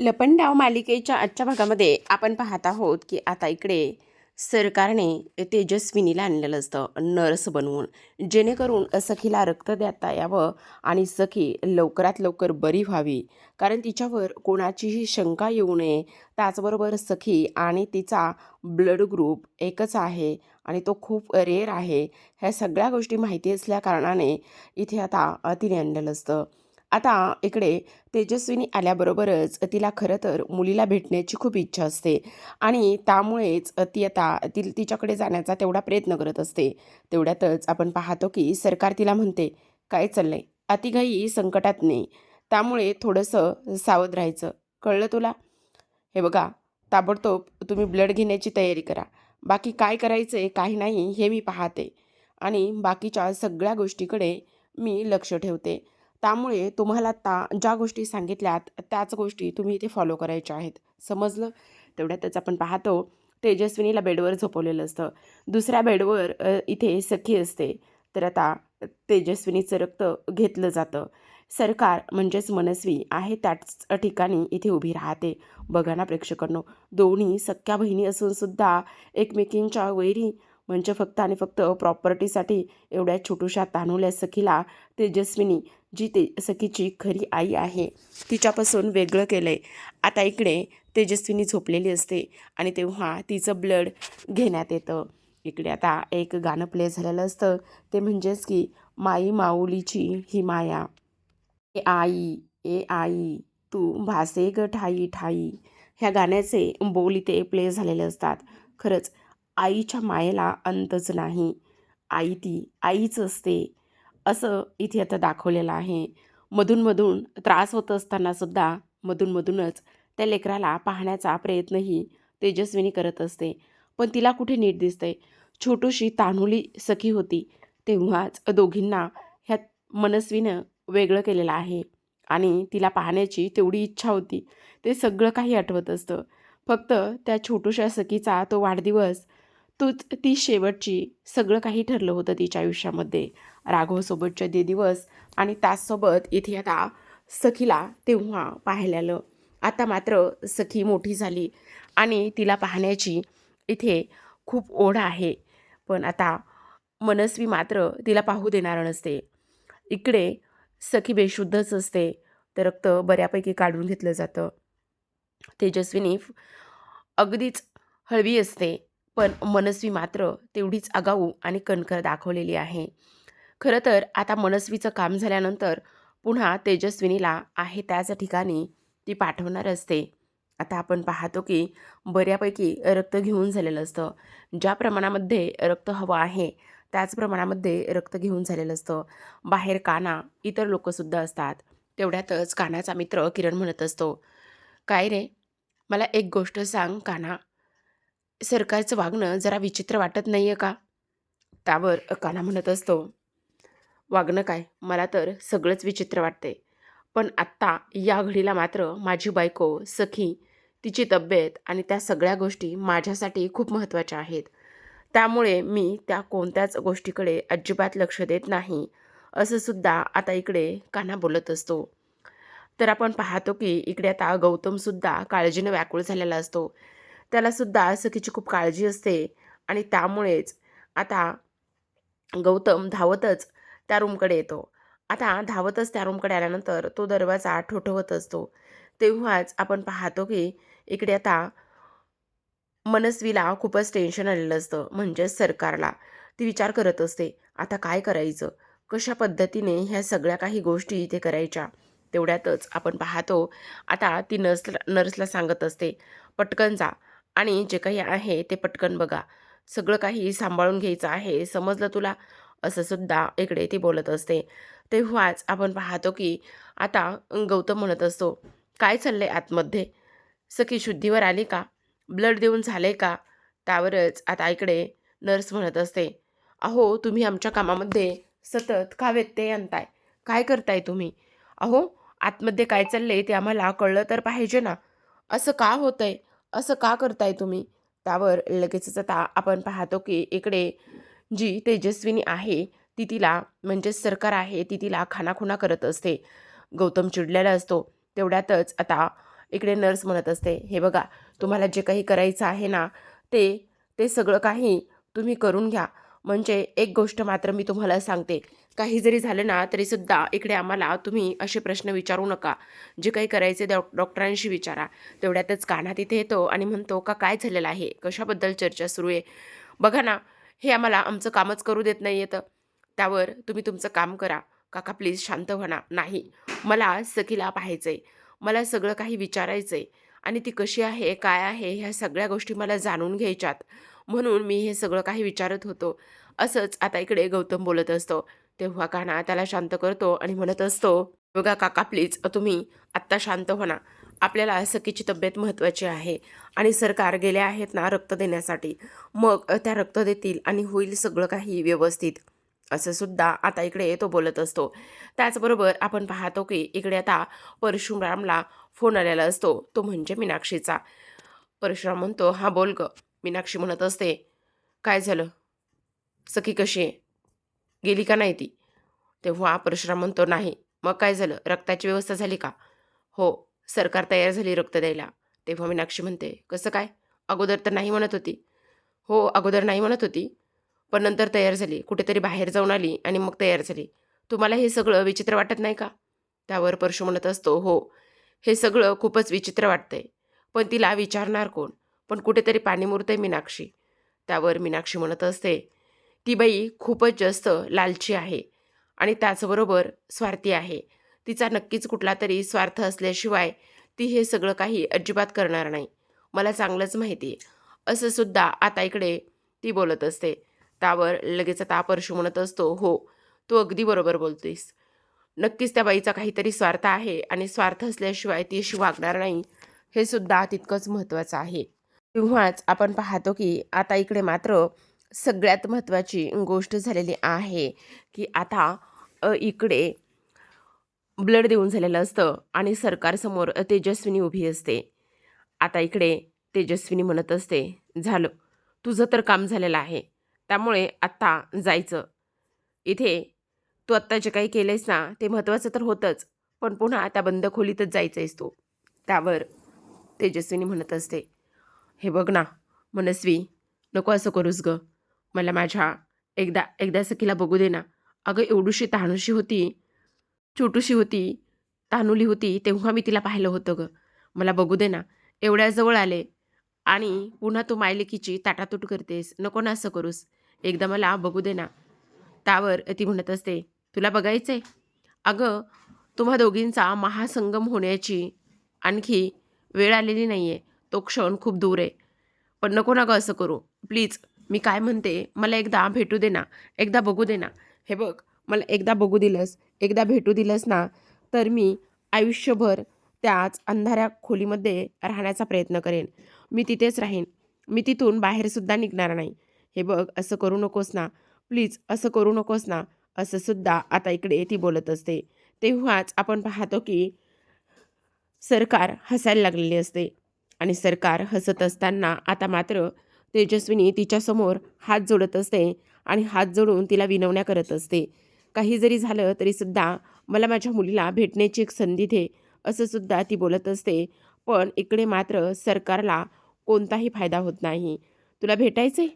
लपंडाव मालिकेच्या आजच्या भागामध्ये आपण पाहत आहोत की आता इकडे सरकारने तेजस्विनीला आणलेलं असतं नर्स बनवून. जेणेकरून सखीला रक्त देता यावं आणि सखी लवकरात लवकर बरी व्हावी. कारण तिच्यावर कोणाचीही शंका येऊ नये. त्याचबरोबर सखी आणि तिचा ब्लड ग्रुप एकच आहे आणि तो खूप रेअर आहे. ह्या सगळ्या गोष्टी माहिती असल्या कारणाने इथे आता तिने आणलेलं असतं. आता इकडे तेजस्विनी आल्याबरोबरच तिला खरं तर मुलीला भेटण्याची खूप इच्छा असते. आणि त्यामुळेच ती आता ती तिच्याकडे जाण्याचा तेवढा प्रयत्न करत असते. तेवढ्यातच आपण पाहतो की सरकार तिला म्हणते काय चाललंय? अतिघाई संकटात नाही. त्यामुळे थोडंसं सावध राहायचं. कळलं तुला? हे बघा ताबडतोब तुम्ही ब्लड घेण्याची तयारी करा. बाकी काय करायचं आहे काही नाही हे मी पाहते. आणि बाकीच्या सगळ्या गोष्टीकडे मी लक्ष ठेवते. त्यामुळे तुम्हाला ता ज्या गोष्टी सांगितल्यात त्याच गोष्टी तुम्ही इथे फॉलो करायच्या आहेत. समजलं? तेवढ्यातच आपण पाहतो तेजस्विनीला बेडवर झोपवलेलं असतं. दुसऱ्या बेडवर इथे सखी असते. तर आता तेजस्विनीचं रक्त घेतलं जातं. सरकार म्हणजेच मनस्वी आहे त्याच ठिकाणी इथे उभी राहते. बघा ना प्रेक्षकांनो दोन्ही सख्या बहिणी असूनसुद्धा एकमेकींच्या वैरी म्हणजे फक्त आणि फक्त प्रॉपर्टीसाठी एवढ्या छोटूशा तानुल्या सखीला तेजस्विनी जी ते सखीची खरी आई आहे तिच्यापासून वेगळं केलं आहे आता इकडे तेजस्विनी झोपलेली असते आणि तेव्हा तिचं ब्लड घेण्यात येतं. इकडे आता एक गाणं प्ले झालेलं असतं. ते म्हणजेच की माई माऊलीची ही माया. ए आई ए आई तू भासे ग ठाई ठाई. ह्या गाण्याचे बोल इथे प्ले झालेले असतात. खरंच आईच्या मायेला अंतच नाही. आई ती आईच असते. असं इथे आता दाखवलेलं आहे. मधूनमधून त्रास होत असतानासुद्धा मधूनमधूनच त्या लेकराला पाहण्याचा प्रयत्नही तेजस्विनी करत असते. पण तिला कुठे नीट दिसते छोटूशी तान्हुली सखी होती. तेव्हाच दोघींना ह्या मनस्वीनं वेगळं केलेलं आहे. आणि तिला पाहण्याची तेवढी इच्छा होती. ते सगळं काही आठवत असतं. फक्त त्या छोटूशा सखीचा तो वाढदिवस तूच ती शेवटची सगळं काही ठरलं होतं तिच्या आयुष्यामध्ये. राघवसोबतचे ते दिवस आणि त्याचसोबत इथे आता सखीला तेव्हा पाहायला आलं आता मात्र सखी मोठी झाली आणि तिला पाहण्याची इथे खूप ओढ आहे. पण आता मनस्वी मात्र तिला पाहू देणार नसते. इकडे सखी बेशुद्धच असते. तर रक्त बऱ्यापैकी काढून घेतलं जातं. तेजस्विनी फ- अगदीच हळवी असते. पण मनस्वी मात्र तेवढीच आगाऊ आणि कणखर दाखवलेली आहे. खरं तर आता मनस्वीचं काम झाल्यानंतर पुन्हा तेजस्विनीला आहे त्याच ठिकाणी ती पाठवणार असते. आता आपण पाहतो की बऱ्यापैकी रक्त घेऊन झालेलं असतं. ज्या प्रमाणामध्ये रक्त हवं आहे त्याच प्रमाणामध्ये रक्त घेऊन झालेलं असतं. बाहेर काना इतर लोकंसुद्धा असतात. तेवढ्यातच कानाचा मित्र किरण म्हणत असतो काय रे? मला एक गोष्ट सांग काना. सरकारचं वागणं जरा विचित्र वाटत नाही आहे का? त्यावर काना म्हणत असतो. वागणं काय? मला तर सगळंच विचित्र वाटते पण आत्ता या घडीला मात्र माझी बायको सखी तिची तब्येत आणि त्या सगळ्या गोष्टी माझ्यासाठी खूप महत्त्वाच्या आहेत. त्यामुळे मी त्या कोणत्याच गोष्टीकडे अजिबात लक्ष देत नाही असंसुद्धा आता इकडे काना बोलत असतो. तर आपण पाहतो की इकडे आता गौतमसुद्धा काळजीनं व्याकुळ झालेला असतो. त्यालासुद्धा सखीची खूप काळजी असते. आणि त्यामुळेच आता गौतम धावतच त्या रूमकडे येतो. आता धावतच त्या रूमकडे आल्यानंतर तो दरवाजा ठोठवत असतो. तेव्हाच आपण पाहतो की इकडे आता मनस्वीला खूपच टेन्शन आलेलं असतं म्हणजेच सरकारला. ती विचार करत असते आता काय करायचं? कशा पद्धतीने ह्या सगळ्या काही गोष्टी इथे करायच्या? तेवढ्यातच आपण पाहतो आता ती नर्सला नर्सला सांगत असते पटकन जा आणि जे काही आहे ते पटकन बघा. सगळं काही सांभाळून घ्यायचं आहे. समजलं तुला? असं सुद्धा इकडे ती बोलत असते. तेव्हाच आपण पाहतो की आता गौतम म्हणत असतो काय चाललंय आतमध्ये? सखी शुद्धीवर आली का? ब्लड देऊन झाले का? त्यावरच आता इकडे नर्स म्हणत असते अहो तुम्ही आमच्या कामामध्ये सतत का व्यत्यय आणताय? काय करताय तुम्ही? अहो आतमध्ये काय चाललंय ते आम्हाला कळलं तर पाहिजे ना? असं का होतंय? असं का करताय तुम्ही? त्यावर लगेचच आता आपण पाहतो की इकडे जी तेजस्विनी आहे ती तिला म्हणजेच सरकार आहे ती तिला खानाखुणा करत असते. गौतम चिडलेला असतो. तेवढ्यातच आता इकडे नर्स म्हणत असते हे बघा तुम्हाला जे काही करायचं आहे ना ते ते सगळं काही तुम्ही करून घ्या. म्हणजे एक गोष्ट मात्र मी तुम्हाला सांगते. काही जरी झालं ना तरीसुद्धा इकडे आम्हाला तुम्ही असे प्रश्न विचारू नका. जे काही करायचे डॉ डॉक्टरांशी विचारा. तेवढ्यातच काना तिथे येतो आणि म्हणतो का काय झालेलं आहे? कशाबद्दल चर्चा सुरू आहे? बघा ना हे आम्हाला आमचं कामच करू देत नाही येतं. त्यावर तुम्ही तुमचं काम करा. काका प्लीज शांत व्हा नाही. मला सखीला पाहायचं आहे मला सगळं काही विचारायचं आहे आणि ती कशी आहे? काय आहे? ह्या सगळ्या गोष्टी मला जाणून घ्यायच्यात. म्हणून मी हे सगळं काही विचारत होतो. असंच आता इकडे गौतम बोलत असतो. तेव्हा काना त्याला शांत करतो आणि म्हणत असतो बघा काका प्लीज तुम्ही आत्ता शांत होणा आपल्याला सखीची तब्येत महत्त्वाची आहे आणि सरकार गेले आहेत ना रक्त देण्यासाठी. मग त्या रक्त देतील आणि होईल सगळं काही व्यवस्थित. असं सुद्धा आता इकडे तो बोलत असतो. त्याचबरोबर आपण पाहतो की इकडे आता परशुरामला फोन आलेला असतो. तो म्हणजे मीनाक्षीचा. परशुराम म्हणतो हा बोल ग. मीनाक्षी म्हणत असते काय झालं? सखी कशी आहे? गेली का नाही ती? तेव्हा परशुराम म्हणतो नाही. मग काय झालं? रक्ताची व्यवस्था झाली का? हो. सरकार तयार झाली रक्त द्यायला. तेव्हा मीनाक्षी म्हणते कसं काय? अगोदर तर नाही म्हणत होती. हो अगोदर नाही म्हणत होती. पण नंतर तयार झाली. कुठेतरी बाहेर जाऊन आली आणि मग तयार झाली. तुम्हाला हे सगळं विचित्र वाटत नाही का? त्यावर परशु म्हणत असतो हो. हे सगळं खूपच विचित्र वाटतंय. पण तिला विचारणार कोण? पण कुठेतरी पाणी मुरते मीनाक्षी. त्यावर मीनाक्षी म्हणत असते ती बाई खूपच जास्त लालची आहे आणि त्याचबरोबर स्वार्थी आहे. तिचा नक्कीच कुठला तरी स्वार्थ असल्याशिवाय ती हे सगळं काही अजिबात करणार नाही. मला चांगलंच माहिती आहे. असं सुद्धा आता इकडे ती बोलत असते. त्यावर लगेच आता परशु म्हणत असतो हो तू अगदी बरोबर बोलतेस. नक्कीच त्या बाईचा काहीतरी स्वार्थ आहे आणि स्वार्थ असल्याशिवाय ती अशी वागणार नाही हे सुद्धा तितकंच महत्त्वाचं आहे. तेव्हाच आपण पाहतो की आता इकडे मात्र सगळ्यात महत्त्वाची गोष्ट झालेली आहे की आता इकडे ब्लड देऊन झालेलं असतं आणि सरकारसमोर तेजस्विनी उभी असते. आता इकडे तेजस्विनी म्हणत असते झालं तुझं तर काम झालेलं आहे. त्यामुळे आत्ता जायचं. इथे तू आत्ता जे काही केलंयस ना ते महत्त्वाचं तर होतंच पण पुन्हा त्या बंद खोलीतच जायचं आहेस तू. त्यावर तेजस्विनी म्हणत असते. हे बघ ना मनस्वी नको असं करूस ग. मला माझ्या एकदा एकदा सखीला बघू दे ना. अगं एवढीशी तहानूशी होती छोटूशी होती तानुली होती तेव्हा मी तिला पाहिलं होतं ग. मला बघू दे ना एवढ्याजवळ आले. आणि पुन्हा तू मायलेकीची ताटातूट करतेस. नको ना असं करूस. एकदा मला बघू दे ना. त्यावर ती म्हणत असते तुला बघायचं आहे अगं तुम्हा दोघींचा महासंगम होण्याची आणखी वेळ आलेली नाही आहे तो क्षण खूप दूर आहे. पण नको ना गं असं करू. प्लीज मी काय म्हणते मला एकदा भेटू दे ना. एकदा बघू दे ना. हे बघ मला एकदा बघू दिलंस एकदा भेटू दिलंस ना तर मी आयुष्यभर त्याच अंधाऱ्या खोलीमध्ये राहण्याचा प्रयत्न करेन. मी तिथेच राहीन. मी तिथून बाहेरसुद्धा निघणार नाही. हे बघ असं करू नकोस ना. प्लीज असं करू नकोस ना. असंसुद्धा आता इकडे ती बोलत असते. तेव्हाच आपण पाहतो की सरकार हसायला लागलेली असते. आणि सरकार हसत असताना आता मात्र तेजस्विनी तिच्यासमोर हात जोडत असते आणि हात जोडून तिला विनवण्या करत असते. काही जरी झालं तरीसुद्धा मला माझ्या मुलीला भेटण्याची एक संधी दे असंसुद्धा ती बोलत असते. पण इकडे मात्र सरकारला कोणताही फायदा होत नाही. तुला भेटायचं आहे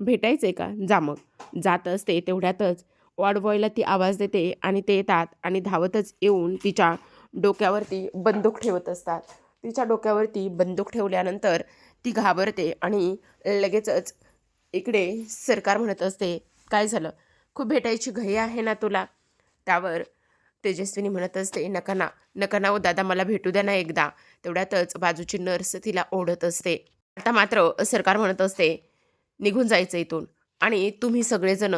भेटायचं आहे का? जा मग. जात असते तेवढ्यातच. वॉर्डबॉयला ती आवाज देते आणि ते येतात आणि धावतच येऊन तिच्या डोक्यावरती बंदूक ठेवत असतात. तिच्या डोक्यावरती बंदूक ठेवल्यानंतर ती घाबरते आणि लगेचच इकडे सरकार म्हणत असते काय झालं? खूप भेटायची घाई आहे ना तुला? त्यावर तेजस्विनी म्हणत असते नका ना नका ना ओ दादा मला भेटू द्या ना एकदा. तेवढ्यातच बाजूची नर्स तिला ओढत असते. आता मात्र सरकार म्हणत असते निघून जायचं इथून. आणि तुम्ही सगळेजण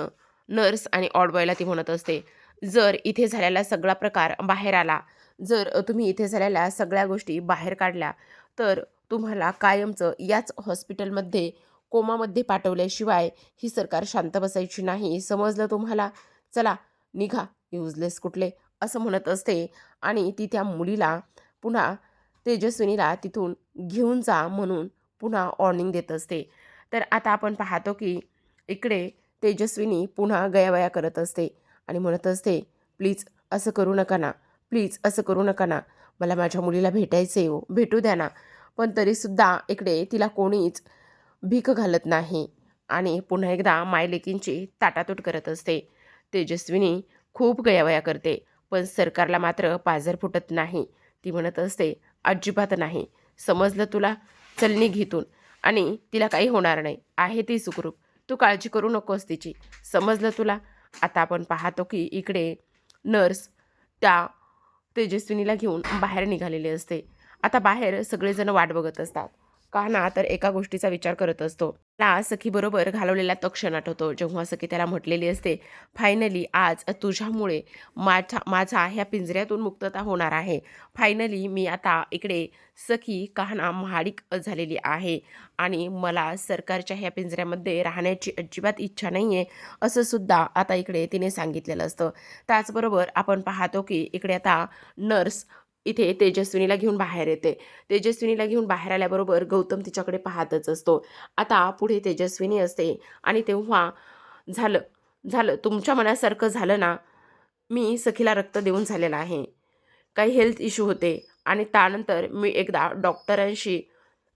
नर्स आणि ऑडबॉयला ती म्हणत असते जर इथे झालेला सगळा प्रकार बाहेर आला जर तुम्ही इथे झालेल्या सगळ्या गोष्टी बाहेर काढल्या तर तुम्हाला कायमचं याच हॉस्पिटलमध्ये कोमामध्ये पाठवल्याशिवाय ही सरकार शांत बसायची नाही. समजलं तुम्हाला? चला निघा युजलेस कुठले असं म्हणत असते. आणि ती त्या मुलीला पुन्हा तेजस्विनीला तिथून घेऊन जा म्हणून पुन्हा वॉर्निंग देत असते. तर आता आपण पाहतो की इकडे तेजस्विनी पुन्हा गयावया करत असते आणि म्हणत असते प्लीज असं करू नका ना. प्लीज असं करू नका ना. मला माझ्या मुलीला भेटायचं आहे हो. भेटू द्या ना. पण तरीसुद्धा इकडे तिला कोणीच भीक घालत नाही. आणि पुन्हा एकदा मायलेकींची ताटातूट करत असते. तेजस्विनी खूप गयावया करते. पण सरकारला मात्र पाझर फुटत नाही. ती म्हणत असते अजिबात नाही. समजलं तुला? चलनी घेतून आणि तिला काही होणार नाही. आहे ती सुखरूप. तू काळजी करू नकोस तिची. समजलं तुला? आता आपण पाहतो की इकडे नर्स त्या तेजस्विनीला घेऊन बाहेर निघालेले असते. आता बाहेर सगळेजण वाट बघत असतात. का ना तर एका गोष्टीचा विचार करत असतो. त्याला सखीबरोबर घालवलेला तो क्षण आठवतो जेव्हा सखी त्याला म्हटलेली असते फायनली आज तुझ्यामुळे माझा माझा ह्या पिंजऱ्यातून मुक्तता होणार आहे. फायनली मी आता इकडे सखी कहाणा महाडिक झालेली आहे आणि मला सरकारच्या ह्या पिंजऱ्यामध्ये राहण्याची अजिबात इच्छा नाही आहे असं सुद्धा आता इकडे तिने सांगितलेलं असतं. त्याचबरोबर आपण पाहतो की इकडे आता नर्स इथे तेजस्विनीला घेऊन बाहेर येते. तेजस्विनीला घेऊन बाहेर आल्याबरोबर गौतम तिच्याकडे पाहतच असतो. आता पुढे तेजस्विनी असते आणि तेव्हा झालं झालं तुमच्या मनासारखं झालं ना मी सखीला रक्त देऊन झालेला आहे. काही हेल्थ इश्यू होते आणि त्यानंतर मी एकदा डॉक्टरांशी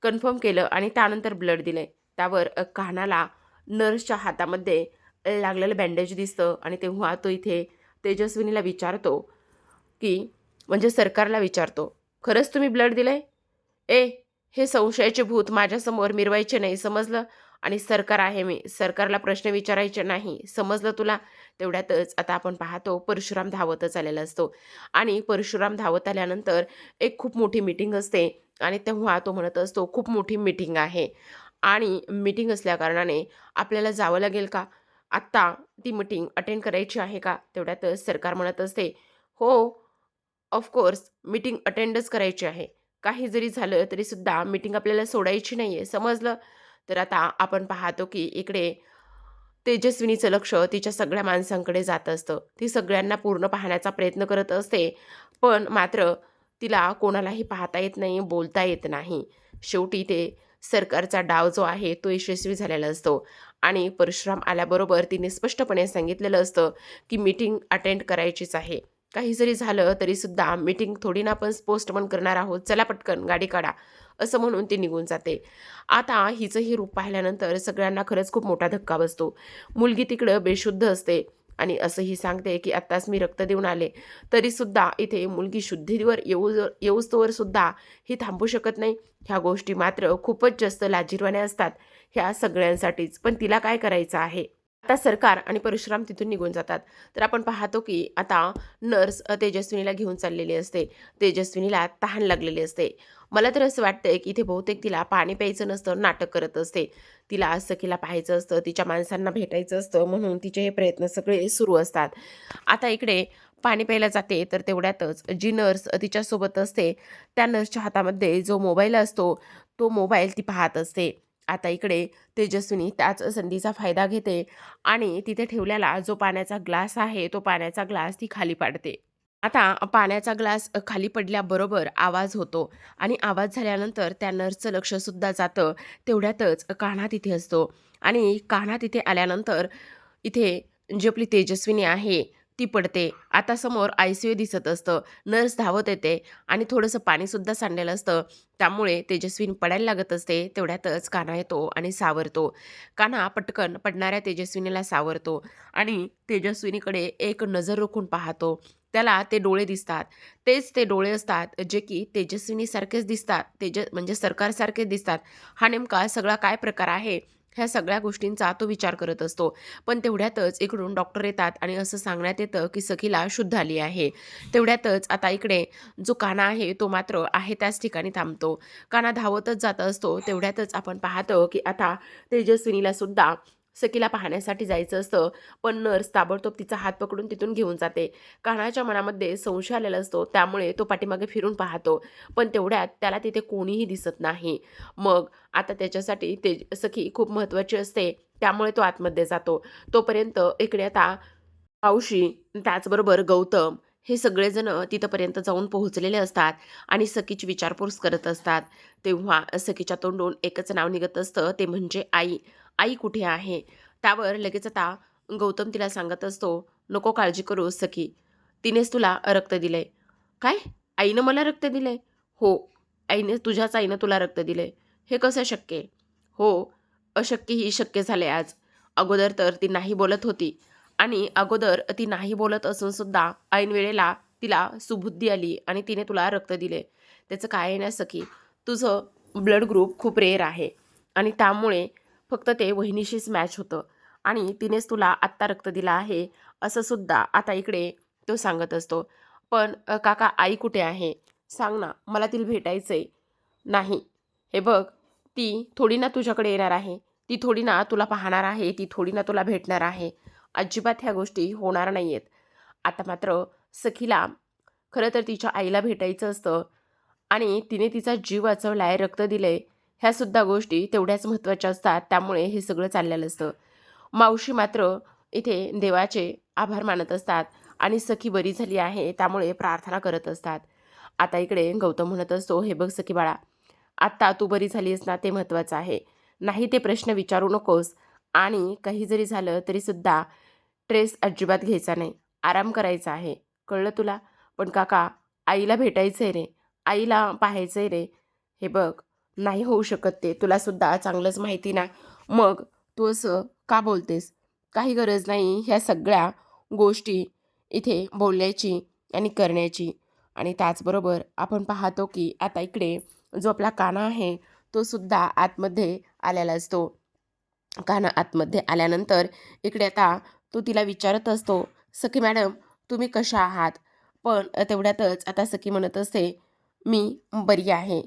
कन्फर्म केलं आणि त्यानंतर ब्लड दिले. त्यावर कानाला नर्सच्या हातामध्ये लागलेलं बँडेज दिसतं आणि तेव्हा तो इथे तेजस्विनीला विचारतो की म्हणजे सरकारला विचारतो खरंच तुम्ही ब्लड दिलंय? ए हे संशयाचे भूत माझ्यासमोर मिरवायचे नाही समजलं? आणि सरकार आहे मी सरकारला प्रश्न विचारायचे नाही समजलं तुला? तेवढ्यातच आता आपण पाहतो परशुराम धावतच आलेला असतो. आणि परशुराम धावत आल्यानंतर एक खूप मोठी मीटिंग असते आणि तेव्हा तो म्हणत असतो खूप मोठी मीटिंग आहे. आणि मीटिंग असल्याकारणाने आपल्याला जावं लागेल का? आत्ता ती मीटिंग अटेंड करायची आहे का? तेवढ्यातच सरकार म्हणत असते हो ऑफकोर्स मीटिंग अटेंडच करायची आहे. काही जरी झालं तरीसुद्धा मीटिंग आपल्याला सोडायची नाही आहे समजलं? तर आता आपण पाहतो की इकडे तेजस्विनीचं लक्ष तिच्या सगळ्या माणसांकडे जात असतं. ती सगळ्यांना पूर्ण पाहण्याचा प्रयत्न करत असते. पण मात्र तिला कोणालाही पाहता येत नाही बोलता येत नाही. शेवटी ते सरकारचा डाव जो आहे तो यशस्वी झालेला असतो. आणि परशुराम आल्याबरोबर तिने स्पष्टपणे सांगितलेलं असतं की मीटिंग अटेंड करायचीच आहे. काही जरी झालं तरीसुद्धा मीटिंग थोडी ना आपण पोस्टमन करणार आहोत. चला पटकन गाडी काढा. असं म्हणून ती निघून जाते. आता हिचं हे रूप पाहिल्यानंतर सगळ्यांना खरंच खूप मोठा धक्का बसतो. मुलगी तिकडं बेशुद्ध असते आणि असंही सांगते की आत्ताच मी रक्त देऊन आले. तरीसुद्धा इथे मुलगी शुद्धीवर येऊ येऊस्तोवर सुद्धा ही थांबू शकत नाही. ह्या गोष्टी मात्र खूपच जास्त लाजिरवाण्या असतात ह्या सगळ्यांसाठीच. पण तिला काय करायचं आहे? आता सरकार आणि परशुराम तिथून निघून जातात. तर आपण पाहतो की आता नर्स तेजस्विनीला घेऊन चाललेली असते. तेजस्विनीला तहान लागलेली असते. मला तर असं वाटतंय की इथे बहुतेक तिला पाणी प्यायचं नसतं नाटक करत असते. तिला सखीला पाहायचं असतं तिच्या माणसांना भेटायचं असतं म्हणून तिचे हे प्रयत्न सगळे सुरू असतात. आता इकडे पाणी प्यायला जाते तर तेवढ्यातच जी नर्स तिच्यासोबत असते त्या नर्सच्या हातामध्ये जो मोबाईल असतो तो मोबाईल ती पाहत असते. आता इकडे तेजस्विनी त्याच संधीचा फायदा घेते आणि तिथे ठेवलेला जो पाण्याचा ग्लास आहे तो पाण्याचा ग्लास ती खाली पाडते. आता पाण्याचा ग्लास खाली पडल्याबरोबर आवाज होतो आणि आवाज झाल्यानंतर त्या नर्सचं लक्षसुद्धा जातं तेवढ्यातच कान्हा तिथे असतो आणि कान्हा तिथे आल्यानंतर इथे जी आपली तेजस्विनी आहे ती पडते. आता समोर आय सी यू दिसत असतं. नर्स धावत येते आणि थोडंसं पाणीसुद्धा सांडलेलं असतं. त्यामुळे तेजस्वीन पडायला लागत असते. तेवढ्यातच कान्हा येतो आणि सावरतो. कान्हा पटकन पडणाऱ्या तेजस्विनीला सावरतो आणि तेजस्विनीकडे एक नजर रोखून पाहतो. त्याला ते डोळे दिसतात. तेच ते डोळे असतात जे की तेजस्विनीसारखेच दिसतात. तेज म्हणजे सरकारसारखेच दिसतात. हा नेमका सगळा काय प्रकार आहे? ह्या सगळ्या गोष्टींचा तो विचार करत असतो. पण तेवढ्यातच इकडून डॉक्टर येतात आणि असं सांगण्यात येतं की सखीला शुद्ध आली आहे. तेवढ्यातच आता इकडे जो काना आहे तो मात्र आहे त्याच ठिकाणी थांबतो. काना धावतच जात असतो. तेवढ्यातच आपण पाहतो की आता तेजस्विनीला सुद्धा सखीला पाहण्यासाठी जायचं असतं. पण नर्स ताबडतोब तिचा हात पकडून तिथून घेऊन जाते. कानाच्या मनामध्ये संशय आलेला असतो. त्यामुळे तो पाठीमागे फिरून पाहतो. पण तेवढ्यात त्याला तिथे कोणीही दिसत नाही. मग आता त्याच्यासाठी ते सखी खूप महत्त्वाची असते. त्यामुळे तो आतमध्ये जातो. तोपर्यंत इकडे आता पावशी त्याचबरोबर गौतम हे सगळेजण तिथंपर्यंत जाऊन पोहोचलेले असतात आणि सखीची विचारपूस करत असतात. तेव्हा सखीच्या तोंडून एकच नाव निघत असतं. ते म्हणजे आई. आई कुठे आहे? त्यावर लगेच आता गौतम तिला सांगत असतो नको काळजी करू सखी. तिनेच तुला रक्त दिलंय. काय? आईनं मला रक्त दिलंय? हो आईने तुझ्याच आईनं तुला रक्त दिलं आहे हे कसं शक्य हो अशक्य ही शक्य झाले आज. अगोदर तर ती नाही बोलत होती आणि अगोदर ती नाही बोलत असून सुद्धा ऐन वेळेला तिला सुबुद्धी आली आणि तिने तुला रक्त दिले त्याचं काय आहे ना सखी? तुझं ब्लड ग्रुप खूप रेअर आहे आणि त्यामुळे फक्त ते वहिनीशीच मॅच होतं. आणि तिनेच तुला आत्ता रक्त दिलं आहे असं सुद्धा आता इकडे तो सांगत असतो. पण काका आई कुठे आहे? सांग ना मला तिला भेटायचं आहे नाही. हे बघ ती थोडी ना तुझ्याकडे येणार आहे. ती थोडी ना तुला पाहणार आहे ती थोडी ना तुला भेटणार आहे. अजिबात ह्या गोष्टी होणार नाही आहेत आता मात्र सखीला खरं तर तिच्या आईला भेटायचं असतं. आणि तिने तिचा जीव वाचवला आहे रक्त दिलं आहे ह्यासुद्धा गोष्टी तेवढ्याच महत्त्वाच्या असतात. त्यामुळे हे सगळं चाललेलं असतं. मावशी मात्र इथे देवाचे आभार मानत असतात आणि सखी बरी झाली आहे त्यामुळे प्रार्थना करत असतात. आता इकडे गौतम म्हणत असतो हे बघ सखी बाळा आत्ता तू बरी झालीस ना ते महत्त्वाचं आहे. नाही ते प्रश्न विचारू नकोस. आणि काही जरी झालं तरीसुद्धा ट्रेस अजिबात घ्यायचा नाही. आराम करायचा आहे. कळलं तुला? पण काका आईला भेटायचं आहे रे. आईला पाहायचं आहे रे. हे बघ नाही होऊ शकत ते. तुलासुद्धा चांगलंच माहिती ना. मग तू असं का बोलतेस? काही गरज नाही ह्या सगळ्या गोष्टी इथे बोलण्याची आणि करण्याची. आणि त्याचबरोबर आपण पाहतो की आता इकडे जो आपला काना आहे तो सुद्धा आतमध्ये आलेला असतो. काना आतमध्ये आल्यानंतर इकडे आता तो तिला विचारत असतो सखी मॅडम तुम्ही कशा आहात? पण तेवढ्यातच आता सखी म्हणत असते मी बरी आहे.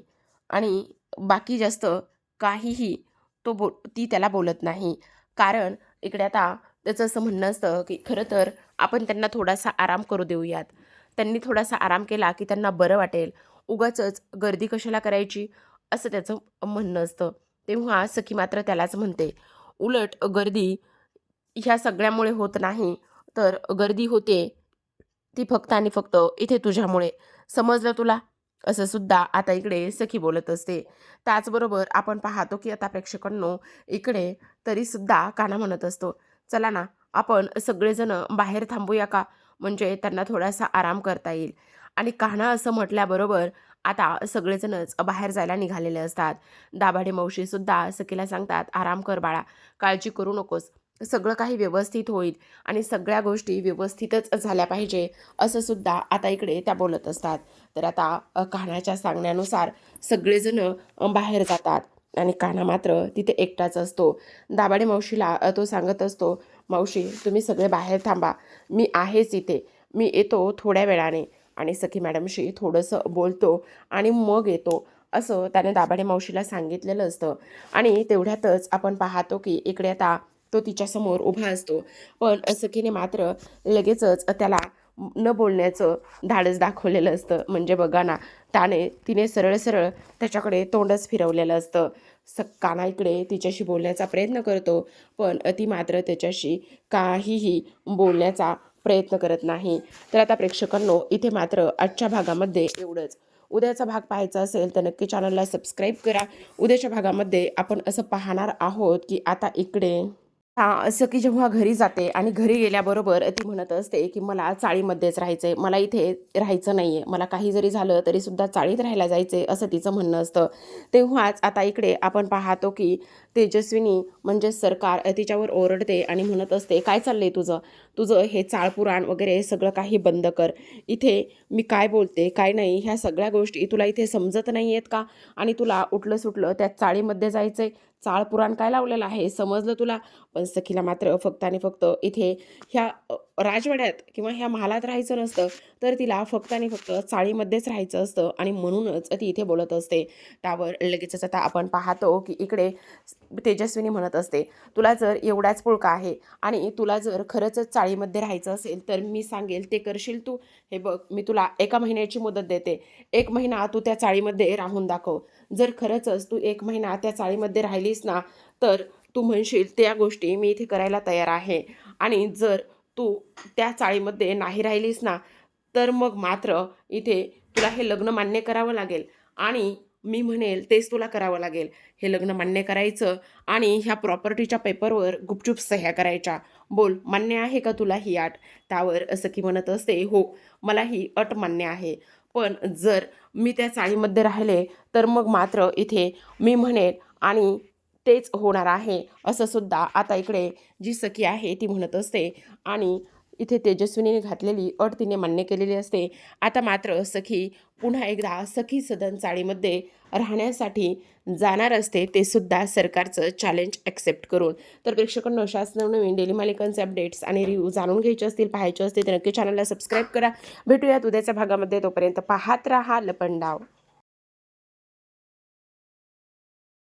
आणि बाकी जास्त काहीही तो बो ती त्याला बोलत नाही. कारण इकडे आता त्याचं असं म्हणणं असतं की खरं तर आपण त्यांना थोडासा आराम करू देऊयात. त्यांनी थोडासा आराम केला की त्यांना बरं वाटेल. उगाचच गर्दी कशाला करायची? असं त्याचं म्हणणं असतं. तेव्हा सखी मात्र त्यालाच म्हणते उलट गर्दी ह्या सगळ्यामुळे होत नाही. तर गर्दी होते ती फक्त आणि फक्त इथे तुझ्यामुळे. समजलं तुला? असं सुद्धा आता इकडे सखी बोलत असते. त्याचबरोबर आपण पाहतो की आता प्रेक्षकांनो इकडे तरीसुद्धा काना म्हणत असतो चला ना आपण सगळेजण बाहेर थांबूया का? म्हणजे त्यांना थोडासा आराम करता येईल. आणि कान्हा असं म्हटल्याबरोबर आता सगळेजणच बाहेर जायला निघालेले असतात. दाभाडे मावशीसुद्धा सखीला सांगतात आराम कर बाळा काळजी करू नकोस. सगळं काही व्यवस्थित होईल आणि सगळ्या गोष्टी व्यवस्थितच झाल्या पाहिजे असं सुद्धा आता इकडे त्या बोलत असतात. तर आता कान्हाच्या सांगण्यानुसार सगळेजण बाहेर जातात आणि कान्हा मात्र तिथे एकटाच असतो. दाभाडे मावशीला तो सांगत असतो मावशी तुम्ही सगळे बाहेर थांबा. मी आहेच इथे. मी येतो थोड्या वेळाने. आणि सखी मॅडमशी थोडंसं बोलतो आणि मग येतो असं त्याने दाभाडे मावशीला सांगितलेलं असतं. आणि तेवढ्यातच आपण पाहतो की इकडे आता तो तिच्यासमोर उभा असतो. पण सखीने मात्र लगेचच त्याला न बोलण्याचं धाडस दाखवलेलं असतं. म्हणजे बघा ना त्याने तिने सरळ सरळ त्याच्याकडे तोंडच फिरवलेलं असतं. सक्काना इकडे तिच्याशी बोलण्याचा प्रयत्न करतो पण ती मात्र त्याच्याशी काहीही बोलण्याचा प्रयत्न करत नाही. तर आता प्रेक्षकांनो इथे मात्र आजच्या भागामध्ये एवढंच. उद्याचा भाग पाहायचा असेल तर नक्की चॅनलला सबस्क्राईब करा. उद्याच्या भागामध्ये आपण असं पाहणार आहोत की आता इकडे हा असं की जेव्हा घरी जाते आणि घरी गेल्याबरोबर ती म्हणत असते की मला चाळीमध्येच राहायचं आहे मला इथे राहायचं नाही आहे मला काही जरी झालं तरी सुद्धा चाळीत राहायला जायचं आहे असं तिचं म्हणणं असतं. तेव्हाच आता इकडे आपण पाहतो की तेजस्विनी म्हणजे सरकार तिच्यावर ओरडते आणि म्हणत असते काय चाललंय तुझं? तुझं हे चाळपुराण वगैरे सगळं काही बंद कर. इथे मी काय बोलते काय नाही ह्या सगळ्या गोष्टी तुला इथे समजत नाही आहेत का? आणि तुला उठलं सुटलं त्या चाळीमध्ये जायचं आहे चाळ पुराण काय लावलेलं आहे समजलं तुला? पण सखीला मात्र फक्त आणि फक्त इथे ह्या राजवाड्यात किंवा ह्या महालात राहायचं नसतं तर तिला फक्त आणि फक्त चाळीमध्येच राहायचं असतं आणि म्हणूनच ती इथे बोलत असते. त्यावर लगेचच आता आपण पाहतो की इकडे तेजस्विनी म्हणत असते तुला जर एवढाच पुळका आहे आणि तुला जर खरंच चाळीमध्ये राहायचं असेल तर मी सांगेल ते करशील तू? हे बघ मी तुला एका महिन्याची मुदत देते. एक महिना तू त्या चाळीमध्ये राहून दाखव. जर खरंचच तू एक महिना त्या चाळीमध्ये राहिलीस ना तर तू म्हणशील त्या गोष्टी मी इथे करायला तयार आहे. आणि जर तू त्या चाळीमध्ये नाही राहिलीस ना तर मग मात्र इथे तुला हे लग्न मान्य करावं लागेल. आणि मी म्हणेल तेच तुला करावं लागेल. हे लग्न मान्य करायचं आणि ह्या प्रॉपर्टीच्या पेपरवर गुपचूप सह्या करायच्या. बोल मान्य आहे का तुला ही अट त्यावर असं की म्हणत असते हो मला ही अट मान्य आहे. पण जर मी त्या चाळीमध्ये राहिले तर मग मात्र इथे मी म्हणेन आणि तेच होणार आहे असं सुद्धा आता इकडे जी सखी आहे ती म्हणत असते. आणि इथे तेजस्विनीने घातलेली अट तिने मान्य केलेली असते. आता मात्र सखी पुन्हा एकदा सखी सदन चाळीमध्ये राहण्यासाठी जाणार असते ते सुद्धा सरकारचं चॅलेंज ॲक्सेप्ट करून. तर प्रेक्षकांना शासन नवीन डेली मालिकांचे अपडेट्स आणि रिव्ह्यू जाणून घ्यायचे असतील पाहायचे असतील तर नक्की चॅनलला सबस्क्राईब करा. भेटूयात उद्याच्या भागामध्ये. तोपर्यंत पाहत राहा लपंडाव.